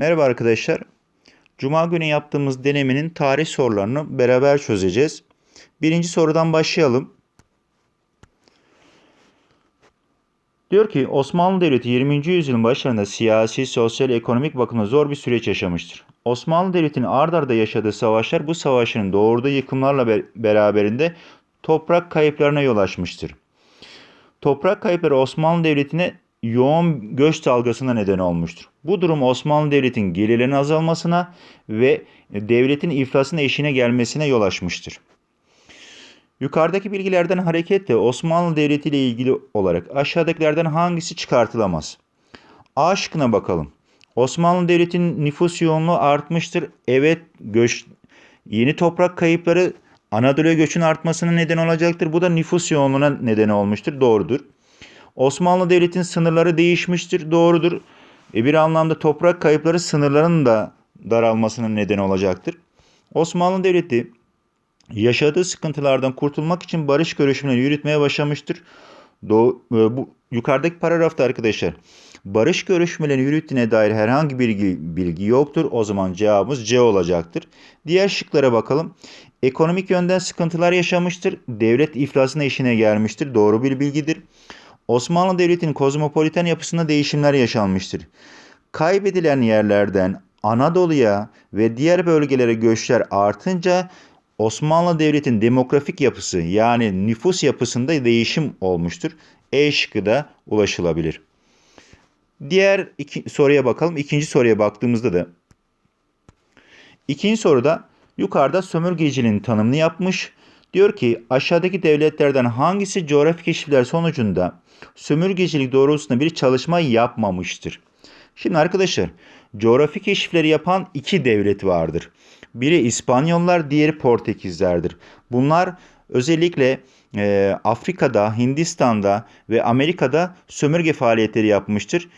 Merhaba arkadaşlar. Cuma günü yaptığımız denemenin tarih sorularını beraber çözeceğiz. Birinci sorudan başlayalım. Diyor ki Osmanlı Devleti 20. yüzyılın başlarında siyasi, sosyal, ekonomik bakımdan zor bir süreç yaşamıştır. Osmanlı Devleti'nin ard arda yaşadığı savaşlar bu savaşın doğurduğu yıkımlarla be- beraberinde toprak kayıplarına yol açmıştır. Toprak kayıpları Osmanlı Devleti'ne yoğun göç dalgasına neden olmuştur. Bu durum Osmanlı Devleti'nin gelirlerinin azalmasına ve devletin iflasına eşine gelmesine yol açmıştır. Yukarıdaki bilgilerden hareketle Osmanlı Devleti ile ilgili olarak aşağıdakilerden hangisi çıkartılamaz? A şıkkına bakalım. Osmanlı Devleti'nin nüfus yoğunluğu artmıştır. Evet göç yeni toprak kayıpları Anadolu'ya göçün artmasına neden olacaktır. Bu da nüfus yoğunluğuna neden olmuştur. Doğrudur. Osmanlı Devleti'nin sınırları değişmiştir. Doğrudur. E bir anlamda toprak kayıpları sınırların da daralmasının neden olacaktır. Osmanlı Devleti yaşadığı sıkıntılardan kurtulmak için barış görüşmeleri yürütmeye başlamıştır. Doğu, e, bu yukarıdaki paragrafta arkadaşlar barış görüşmeleri yürüttüğüne dair herhangi bir bilgi, bilgi yoktur. O zaman cevabımız C olacaktır. Diğer şıklara bakalım. Ekonomik yönden sıkıntılar yaşamıştır. Devlet iflasına işine gelmiştir. Doğru bir bilgidir. Osmanlı Devleti'nin kozmopolitan yapısında değişimler yaşanmıştır. Kaybedilen yerlerden Anadolu'ya ve diğer bölgelere göçler artınca Osmanlı Devleti'nin demografik yapısı yani nüfus yapısında değişim olmuştur. E şıkkı da ulaşılabilir. Diğer iki, soruya bakalım. İkinci soruya baktığımızda da ikinci soruda yukarıda sömürgeciliğin tanımını yapmış. Diyor ki aşağıdaki devletlerden hangisi coğrafi keşifler sonucunda sömürgecilik doğrultusunda bir çalışma yapmamıştır? Şimdi arkadaşlar coğrafi keşifleri yapan iki devlet vardır. Biri İspanyollar, diğeri Portekizlerdir. Bunlar özellikle e, Afrika'da, Hindistan'da ve Amerika'da sömürge faaliyetleri yapmıştır.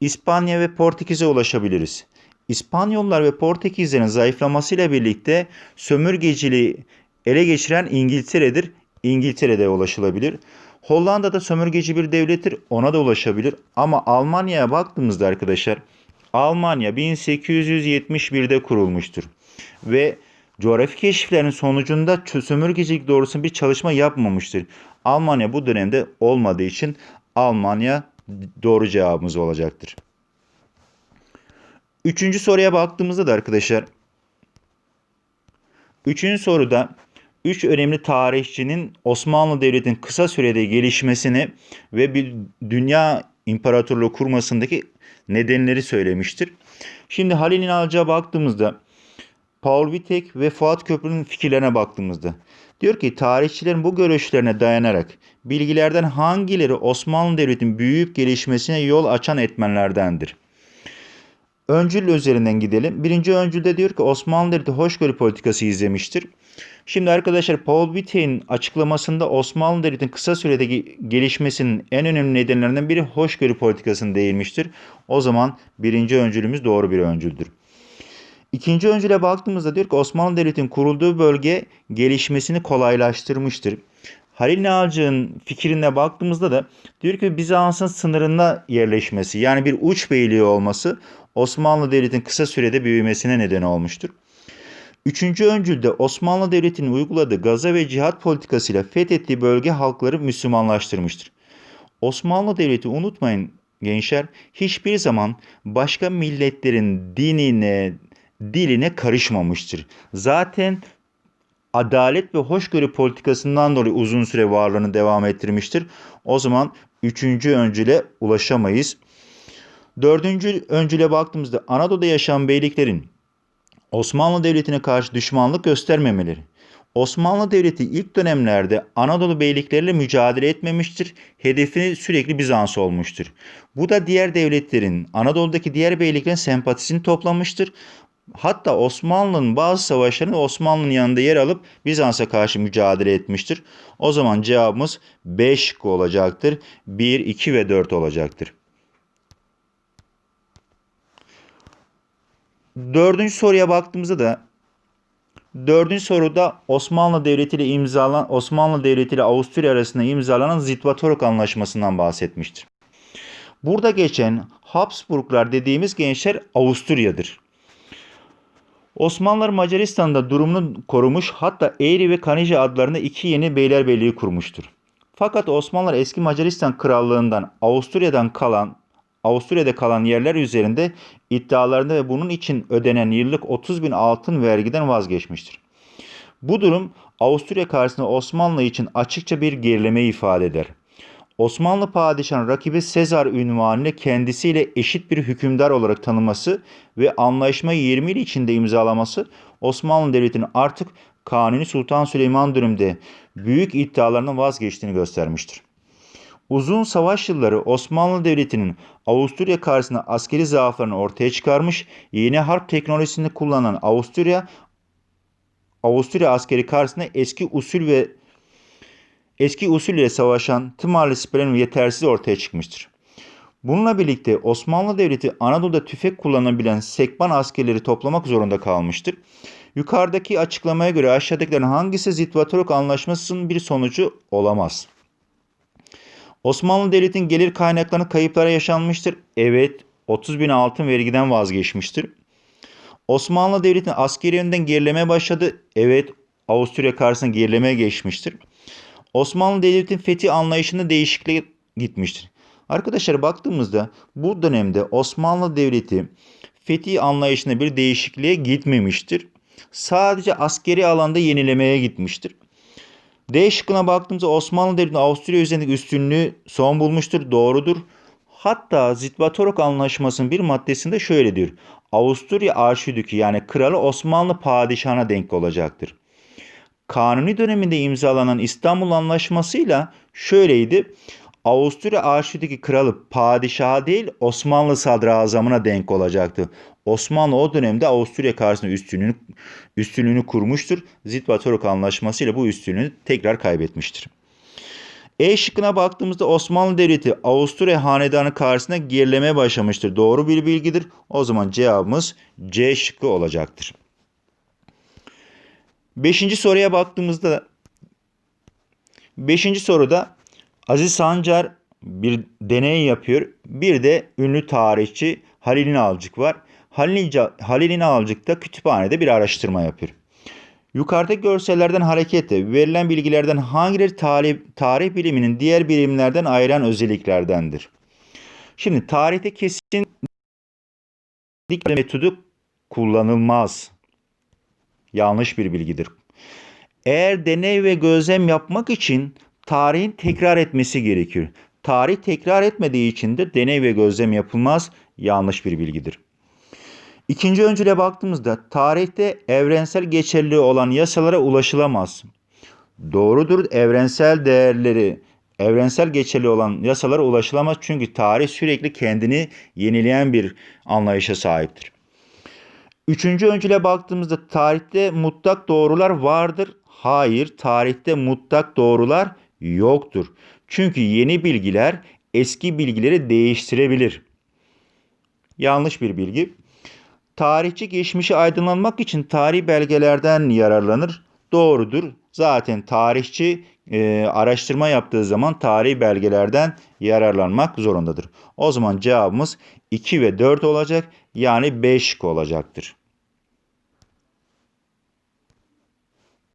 İspanya ve Portekiz'e ulaşabiliriz. İspanyollar ve Portekizlerin zayıflamasıyla birlikte sömürgeciliği ele geçiren İngiltere'dir. İngiltere'de ulaşılabilir. Hollanda'da sömürgeci bir devlettir. Ona da ulaşabilir. Ama Almanya'ya baktığımızda arkadaşlar Almanya 1871'de kurulmuştur. Ve coğrafi keşiflerin sonucunda sömürgecilik doğrusunda bir çalışma yapmamıştır. Almanya bu dönemde olmadığı için Almanya doğru cevabımız olacaktır. Üçüncü soruya baktığımızda da arkadaşlar Üçüncü soruda üç önemli tarihçinin Osmanlı Devleti'nin kısa sürede gelişmesini ve bir dünya imparatorluğu kurmasındaki nedenleri söylemiştir. Şimdi Halil İnalcı'ya baktığımızda Paul Vitek ve Fuat Köprü'nün fikirlerine baktığımızda diyor ki tarihçilerin bu görüşlerine dayanarak bilgilerden hangileri Osmanlı Devleti'nin büyüyüp gelişmesine yol açan etmenlerdendir? Öncül üzerinden gidelim. Birinci öncülde diyor ki Osmanlı Devleti hoşgörü politikası izlemiştir. Şimdi arkadaşlar Paul Wittek'in açıklamasında Osmanlı Devleti'nin kısa sürede gelişmesinin en önemli nedenlerinden biri hoşgörü politikasını değinmiştir. O zaman birinci öncülümüz doğru bir öncüldür. İkinci öncüle baktığımızda diyor ki Osmanlı Devleti'nin kurulduğu bölge gelişmesini kolaylaştırmıştır. Halil Nalcık'ın fikrine baktığımızda da diyor ki Bizans'ın sınırında yerleşmesi yani bir uç beyliği olması Osmanlı Devleti'nin kısa sürede büyümesine neden olmuştur. Üçüncü öncülde Osmanlı Devleti'nin uyguladığı gaza ve cihat politikasıyla fethettiği bölge halkları Müslümanlaştırmıştır. Osmanlı Devleti unutmayın gençler hiçbir zaman başka milletlerin dinine, diline karışmamıştır. Zaten adalet ve hoşgörü politikasından dolayı uzun süre varlığını devam ettirmiştir. O zaman üçüncü öncüle ulaşamayız. Dördüncü öncüle baktığımızda Anadolu'da yaşayan beyliklerin Osmanlı Devleti'ne karşı düşmanlık göstermemeleri. Osmanlı Devleti ilk dönemlerde Anadolu beylikleriyle mücadele etmemiştir. Hedefi sürekli Bizans olmuştur. Bu da diğer devletlerin, Anadolu'daki diğer beyliklerin sempatisini toplamıştır. Hatta Osmanlı'nın bazı savaşlarında Osmanlı'nın yanında yer alıp Bizans'a karşı mücadele etmiştir. O zaman cevabımız 5 olacaktır. 1, 2 ve 4 olacaktır. Dördüncü soruya baktığımızda da dördüncü soruda Osmanlı Devleti ile imzalan Osmanlı Devleti ile Avusturya arasında imzalanan Zitvatoruk Anlaşması'ndan bahsetmiştir. Burada geçen Habsburglar dediğimiz gençler Avusturya'dır. Osmanlılar Macaristan'da durumunu korumuş hatta Eğri ve Kanije adlarında iki yeni beylerbeyliği kurmuştur. Fakat Osmanlılar eski Macaristan krallığından Avusturya'dan kalan Avusturya'da kalan yerler üzerinde iddialarında ve bunun için ödenen yıllık 30 bin altın vergiden vazgeçmiştir. Bu durum Avusturya karşısında Osmanlı için açıkça bir gerileme ifade eder. Osmanlı padişahının rakibi Sezar ünvanını kendisiyle eşit bir hükümdar olarak tanıması ve anlaşmayı 20 yıl içinde imzalaması Osmanlı Devleti'nin artık Kanuni Sultan Süleyman döneminde büyük iddialarından vazgeçtiğini göstermiştir. Uzun savaş yılları Osmanlı Devleti'nin Avusturya karşısında askeri zaaflarını ortaya çıkarmış, yeni harp teknolojisini kullanan Avusturya, Avusturya askeri karşısında eski usul ve eski usul ile savaşan tımarlı siperlerin yetersiz ortaya çıkmıştır. Bununla birlikte Osmanlı Devleti Anadolu'da tüfek kullanabilen sekban askerleri toplamak zorunda kalmıştır. Yukarıdaki açıklamaya göre aşağıdakilerin hangisi Zitvatoruk Anlaşması'nın bir sonucu olamaz? Osmanlı Devleti'nin gelir kaynaklarının kayıplara yaşanmıştır. Evet, 30 bin altın vergiden vazgeçmiştir. Osmanlı Devleti'nin askeri yönden gerileme başladı. Evet, Avusturya karşısında gerilemeye geçmiştir. Osmanlı Devleti'nin fethi anlayışında değişikliğe gitmiştir. Arkadaşlar baktığımızda bu dönemde Osmanlı Devleti fethi anlayışında bir değişikliğe gitmemiştir. Sadece askeri alanda yenilemeye gitmiştir. D şıkkına baktığımızda Osmanlı Devleti Avusturya üzerindeki üstünlüğü son bulmuştur. Doğrudur. Hatta Zitvatorok Anlaşması'nın bir maddesinde şöyle diyor. Avusturya Arşidükü yani kralı Osmanlı padişahına denk olacaktır. Kanuni döneminde imzalanan İstanbul Anlaşması'yla şöyleydi. Avusturya Arşidükü kralı padişaha değil Osmanlı sadrazamına denk olacaktı. Osmanlı o dönemde Avusturya karşısında üstünlüğünü, üstünlüğünü kurmuştur. Zitvatoruk Anlaşması ile bu üstünlüğünü tekrar kaybetmiştir. E şıkkına baktığımızda Osmanlı Devleti Avusturya Hanedanı karşısında gerilemeye başlamıştır. Doğru bir bilgidir. O zaman cevabımız C şıkkı olacaktır. Beşinci soruya baktığımızda Beşinci soruda Aziz Sancar bir deney yapıyor. Bir de ünlü tarihçi Halil İnalcık var. Halil, Halil İnalcık da kütüphanede bir araştırma yapıyor. Yukarıdaki görsellerden hareketle verilen bilgilerden hangileri tarih, tarih biliminin diğer bilimlerden ayıran özelliklerdendir? Şimdi tarihte kesin metodu kullanılmaz. Yanlış bir bilgidir. Eğer deney ve gözlem yapmak için tarihin tekrar etmesi gerekiyor. Tarih tekrar etmediği için de deney ve gözlem yapılmaz. Yanlış bir bilgidir. İkinci öncüle baktığımızda tarihte evrensel geçerli olan yasalara ulaşılamaz. Doğrudur evrensel değerleri, evrensel geçerli olan yasalara ulaşılamaz çünkü tarih sürekli kendini yenileyen bir anlayışa sahiptir. Üçüncü öncüle baktığımızda tarihte mutlak doğrular vardır. Hayır, tarihte mutlak doğrular yoktur. Çünkü yeni bilgiler eski bilgileri değiştirebilir. Yanlış bir bilgi. Tarihçi geçmişi aydınlanmak için tarih belgelerden yararlanır. Doğrudur. Zaten tarihçi e, araştırma yaptığı zaman tarih belgelerden yararlanmak zorundadır. O zaman cevabımız 2 ve 4 olacak. Yani 5 olacaktır.